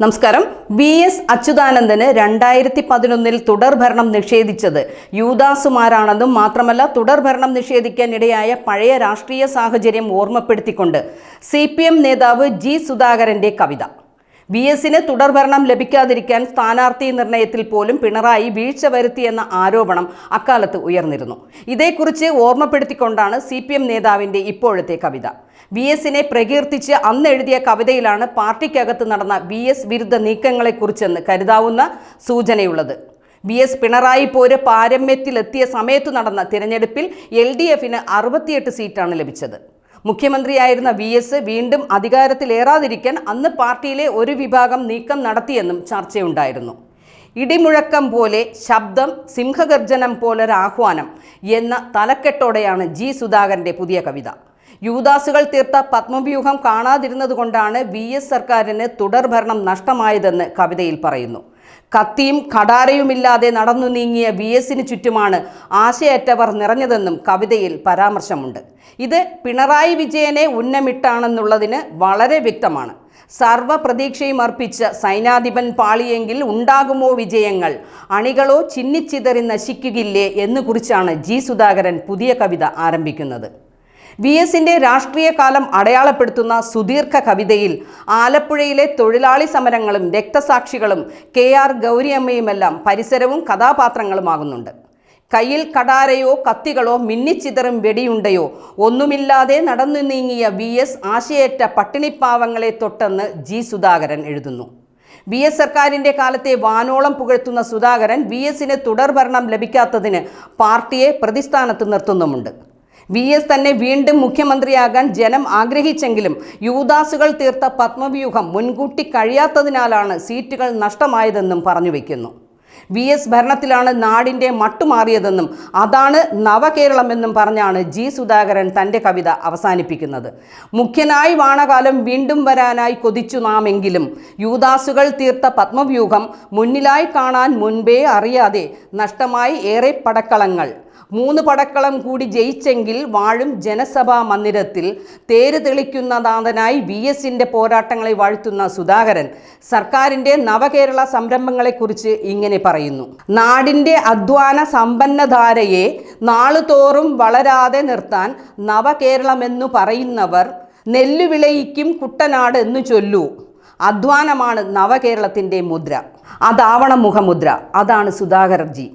നമസ്കാരം. V S അച്യുതാനന്ദന് രണ്ടായിരത്തി പതിനൊന്നിൽ തുടർഭരണം നിഷേധിച്ചത്. യൂദാസുമാരാണെന്നും മാത്രമല്ല തുടർഭരണം നിഷേധിക്കാൻ ഇടയായ പഴയ രാഷ്ട്രീയ സാഹചര്യം ഓർമ്മപ്പെടുത്തിക്കൊണ്ട്. സി നേതാവ് ജി സുധാകരന്റെ കവിത. വി എസിന് തുടർഭരണം ലഭിക്കാതിരിക്കാൻ സ്ഥാനാർത്ഥി നിർണയത്തിൽ പോലും പിണറായി വീഴ്ച വരുത്തിയെന്ന ആരോപണം അക്കാലത്ത് ഉയർന്നിരുന്നു. ഇതേക്കുറിച്ച് ഓർമ്മപ്പെടുത്തിക്കൊണ്ടാണ് സി പി എം നേതാവിന്റെ ഇപ്പോഴത്തെ കവിത. വി എസിനെ പ്രകീർത്തിച്ച് അന്നെഴുതിയ കവിതയിലാണ് പാർട്ടിക്കകത്ത് നടന്ന വി എസ് വിരുദ്ധ നീക്കങ്ങളെക്കുറിച്ചെന്ന് കരുതാവുന്ന സൂചനയുള്ളത്. വി എസ് പിണറായി പോര് പാരമ്യത്തിലെത്തിയ സമയത്ത് നടന്ന തിരഞ്ഞെടുപ്പിൽ എൽ ഡി എഫിന് അറുപത്തിയെട്ട് സീറ്റാണ് ലഭിച്ചത്. മുഖ്യമന്ത്രിയായിരുന്ന വി എസ് വീണ്ടും അധികാരത്തിലേറാതിരിക്കാൻ അന്ന് പാർട്ടിയിലെ ഒരു വിഭാഗം നീക്കം നടത്തിയെന്നും ചർച്ചയുണ്ടായിരുന്നു. ഇടിമുഴക്കം പോലെ ശബ്ദം സിംഹഗർജനം പോലൊരാഹ്വാനം എന്ന തലക്കെട്ടോടെയാണ് ജി സുധാകരന്റെ പുതിയ കവിത. യൂദാസുകൾ തീർത്ത പത്മവ്യൂഹം കാണാതിരുന്നതുകൊണ്ടാണ് വി എസ് സർക്കാരിന് തുടർഭരണം നഷ്ടമായതെന്ന് കവിതയിൽ പറയുന്നു. കത്തിയും കടാരയുമില്ലാതെ നടന്നു നീങ്ങിയ വി എസിന് ചുറ്റുമാണ് ആശയറ്റവർ നിറഞ്ഞതെന്നും കവിതയിൽ പരാമർശമുണ്ട്. ഇത് പിണറായി വിജയനെ ഉന്നമിട്ടാണെന്നുള്ളതിന് വളരെ വ്യക്തമാണ്. സർവ പ്രതീക്ഷയും അർപ്പിച്ച സൈനാധിപൻ പാളിയെങ്കിൽ ഉണ്ടാകുമോ വിജയങ്ങൾ? അണികളോ ചിന്നിച്ചിതറി നശിക്കുകയില്ലേ എന്ന് കുറിച്ചാണ് ജി സുധാകരൻ പുതിയ കവിത ആരംഭിക്കുന്നത്. വി എസിന്റെ രാഷ്ട്രീയ കാലം അടയാളപ്പെടുത്തുന്ന സുദീർഘ കവിതയിൽ ആലപ്പുഴയിലെ തൊഴിലാളി സമരങ്ങളും രക്തസാക്ഷികളും കെ ആർ ഗൗരിയമ്മയുമെല്ലാം പരിസരവും കഥാപാത്രങ്ങളുമാകുന്നുണ്ട്. കയ്യിൽ കടാരയോ കത്തികളോ മിന്നിച്ചിതറും വെടിയുണ്ടയോ ഒന്നുമില്ലാതെ നടന്നു നീങ്ങിയ വി എസ് ആശയേറ്റ പട്ടിണിപ്പാവങ്ങളെ തൊട്ടെന്ന് ജി സുധാകരൻ എഴുതുന്നു. വി എസ് സർക്കാരിന്റെ കാലത്തെ വാനോളം പുകഴ്ത്തുന്ന സുധാകരൻ വി എസിന് തുടർഭരണം ലഭിക്കാത്തതിന് പാർട്ടിയെ പ്രതിസ്ഥാനത്ത് നിർത്തുന്നുമുണ്ട്. വി എസ് തന്നെ വീണ്ടും മുഖ്യമന്ത്രിയാകാൻ ജനം ആഗ്രഹിച്ചെങ്കിലും യൂദാസുകൾ തീർത്ത പത്മവ്യൂഹം മുൻകൂട്ടി കഴിയാത്തതിനാലാണ് സീറ്റുകൾ നഷ്ടമായതെന്നും പറഞ്ഞു വയ്ക്കുന്നു വി എസ് ഭരണത്തിലാണ് നാടിന്റെ മട്ടുമാറിയതെന്നും അതാണ് നവകേരളമെന്നും പറഞ്ഞാണ് ജി സുധാകരൻ തന്റെ കവിത അവസാനിപ്പിക്കുന്നത്. മുഖ്യനായി വാണകാലം വീണ്ടും വരാനായി കൊതിച്ചു നാമെങ്കിലും യൂദാസുകൾ തീർത്ത പത്മവ്യൂഹം മുന്നിലായി കാണാൻ മുൻപേ അറിയാതെ നഷ്ടമായി ഏറെ പടക്കളങ്ങൾ. മൂന്ന് പടക്കളം കൂടി ജയിച്ചെങ്കിൽ വാഴും ജനസഭാ മന്ദിരത്തിൽ തേര് തെളിക്കുന്ന നാഥനായി വി എസിന്റെ പോരാട്ടങ്ങളെ വാഴ്ത്തുന്ന സുധാകരൻ സർക്കാരിന്റെ നവകേരള സംരംഭങ്ങളെക്കുറിച്ച് ഇങ്ങനെ പറയുന്നു. നാടിന്റെ അധ്വാന സമ്പന്നധാരയെ നാളുതോറും വളരാതെ നിർത്താൻ നവകേരളമെന്നു പറയുന്നവർ നെല്ലുവിളയിക്കും കുട്ടനാട് എന്നു ചൊല്ലൂ. അധ്വാനമാണ് നവകേരളത്തിന്റെ മുദ്ര. അതാവണം മുഖമുദ്ര. അതാണ് സുധാകർജി